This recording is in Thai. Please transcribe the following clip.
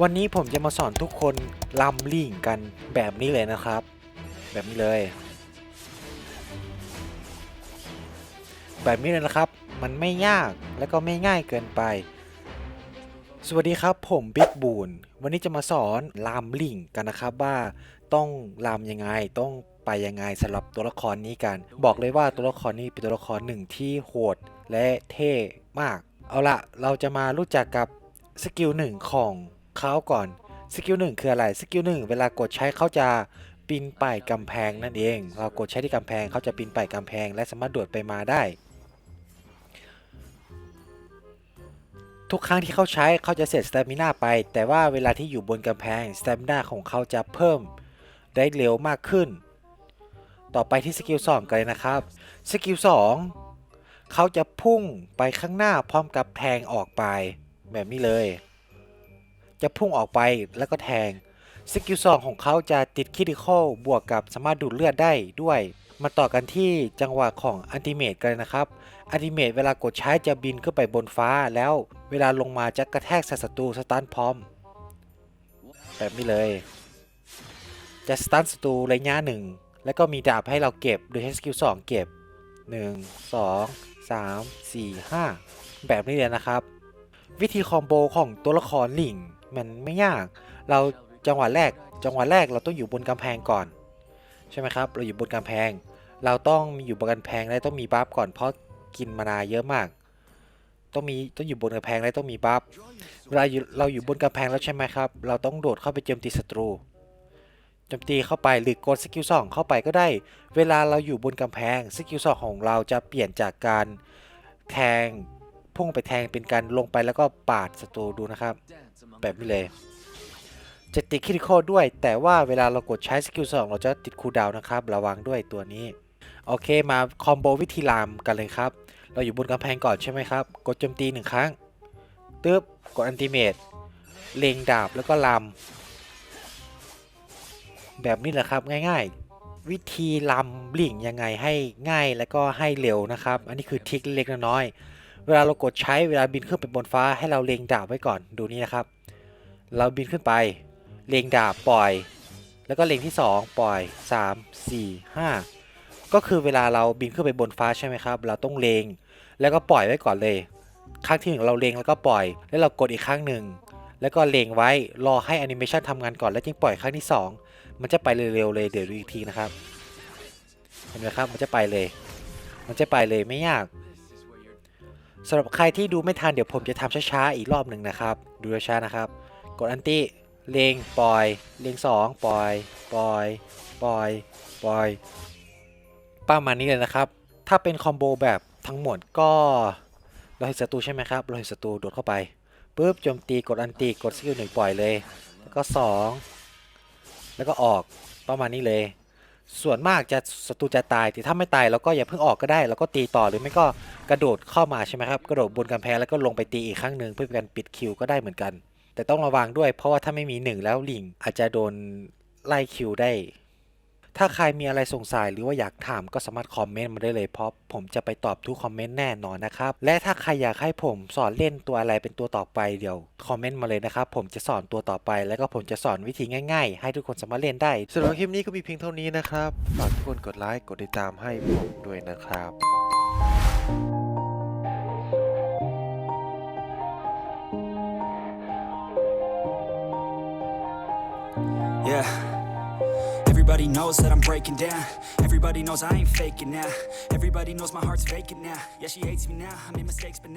วันนี้ผมจะมาสอนทุกคนลำลิ่งกันแบบนี้เลยนะครับ แบบนี้เลย แบบนี้เลยนะครับ มันไม่ยากและก็ไม่ง่ายเกินไป สวัสดีครับผมบิ๊กบูนวันนี้จะมาสอนลำลิ่งกันนะครับว่าต้องลำยังไงต้องไปยังไงสำหรับตัวละครนี้กัน บอกเลยว่าตัวละครนี้เป็นตัวละครหนึ่งที่โหดและเท่มาก เอาละเราจะมารู้จักกับสกิลหนึ่งของ เขาก่อนสกิลหนึ่งคืออะไรสกิลหนึ่งเวลากดใช้เขาจะปีนป่ายกำแพงนั่นเอง เรากดใช้ที่กำแพงเขาจะปีนป่ายกำแพง และสามารถโดดไปมาได้ ทุกครั้งที่เขาใช้เขาจะเสร็จสเตมิน่าไป แต่ว่าเวลาที่อยู่บนกำแพงสเตมิน่าของเขาจะเพิ่มได้เร็วมากขึ้น ต่อไปที่สกิล2กันเลยนะครับสกิล2เขาจะพุ่งไปข้างหน้าพร้อมกับแทงออกไปแบบนี้เลย จะพุ่งออกไปแล้วก็แทงสกิล2ของเขาจะติดคิดิคอลบวกกับสามารถดูดเลือดได้ด้วย มาต่อกันที่จังหวะของอันติเมตกันเลยนะครับอันติเมตเวลากดใช้จะบินขึ้นไปบนฟ้าแล้ว เวลาลงมาจะกระแทกใส่ศัตรูสตันพร้อม แบบนี้เลย จะสตันศัตรูระยะหนึ่งแล้วก็มีดาบให้เราเก็บโดยใช้สกิล2เก็บ 1 2 3 4 5 แบบนี้เลยนะครับ วิธีคอมโบของตัวละครลิง มันไม่ยาก เราจังหวะแรก จังหวะแรกเราต้องอยู่บนกำแพงก่อน ใช่ไหมครับ เราอยู่บนกำแพง เราต้องมีอยู่บนกำแพงและต้องมีบัฟก่อนเพราะกินมานาเยอะมาก ต้องมีต้องอยู่บนกำแพงและต้องมีบัฟเวลาอยู่เราอยู่บนกำแพงแล้วใช่ไหมครับ เราต้องโดดเข้าไปโจมตีศัตรูโจมตีเข้าไปหรือกดสกิลสองเข้าไปก็ได้ เวลาเราอยู่บนกำแพงสกิลสองของเราจะเปลี่ยนจากการแทง พุ่งไปแทงเป็นการลงไปแล้วก็ปาดศัตรูดูนะครับ แบบนี้เลยจะติดคริติคอลด้วย แต่ว่าเวลาเรากดใช้สกิล2เราจะติดคูลดาวนะครับ ระวังด้วยตัวนี้ โอเคมาคอมโบวิธีลามกันเลยครับ เราอยู่บนกำแพงก่อนใช่ไหมครับ กดโจมตีหนึ่งครั้งตึ๊บกดอันติเมตเลงดาบแล้วก็ลามแบบนี้แหละครับง่ายๆ วิธีลำลิ่งยังไงให้ง่ายและก็ให้เร็วนะครับ อันนี้คือทิคเล็กน้อย เวลาเรากดใช้เวลาบินขึ้นไปบนฟ้าให้เราเล็งดาบไว้ก่อนดูนี่นะครับ เราบินขึ้นไปเล็งดาบปล่อย แล้วก็เล็งที่ 2 ปล่อย 3 4 5 ก็คือเวลาเราบินขึ้นไปบนฟ้าใช่ไหมครับ เราต้องเล็งแล้วก็ปล่อยไว้ก่อนเลย ครั้งที่หนึ่งเราเล็งแล้วก็ปล่อย แล้วเรากดอีกครั้งหนึ่งแล้วก็เล็งไว้รอให้แอนิเมชันทำงานก่อนแล้วจึงปล่อยครั้งที่ 2 มันจะไปเร็วๆเลยเดี๋ยวดูอีกทีนะครับเห็นไหมครับมันจะไปเลย มันจะไปเลยไม่ยาก สำหรับใครที่ดูไม่ทันเดี๋ยวผมจะทำช้าๆอีกรอบหนึ่งนะครับ ดูช้าๆนะครับ กดอันติเลงปล่อยเลงสองปล่อยปล่อยปล่อยปล่อยประมาณนี้เลยนะครับ ถ้าเป็นคอมโบแบบทั้งหมดก็เราเห็นศัตรูใช่ไหมครับเราเห็นศัตรูโดดเข้าไปปุ๊บโจมตีกดอันติกดสกิลหนึ่งปล่อยเลย แล้วก็สองแล้วก็ออกประมาณนี้เลย ส่วนมากจะศัตรูจะตายแต่ถ้าไม่ตายเราก็อย่าเพิ่งออกก็ได้เราก็ตีต่อหรือไม่ก็กระโดดเข้ามาใช่ไหมครับกระโดดบนกำแพงแล้วก็ลงไปตีอีกครั้งหนึ่งเพื่อเป็นการปิดคิวก็ได้เหมือนกัน แต่ต้องระวังด้วยเพราะว่าถ้าไม่มีหนึ่งแล้วลิงอาจจะโดนไล่คิวได้ ถ้าใครมีอะไรสงสัยหรือว่าอยากถามก็สามารถคอมเมนต์มาได้เลยเพราะผมจะไปตอบทุกคอมเมนต์แน่นอนนะครับ และถ้าใครอยากให้ผมสอนเล่นตัวอะไรเป็นตัวต่อไปเดี๋ยวคอมเมนต์มาเลยนะครับ ผมจะสอนตัวต่อไป แล้วก็ผมจะสอนวิธีง่าย ๆ ให้ทุกคนสามารถเล่นได้สำหรับคลิปนี้ก็มีเพียงเท่านี้นะครับฝากทุกคนกดไลค์กดติดตามให้ผมด้วยนะครับ Yeah. Everybody knows that I'm breaking down. Everybody knows I ain't faking now. Everybody knows my heart's faking now. Yeah, she hates me now. I made mistakes, but now.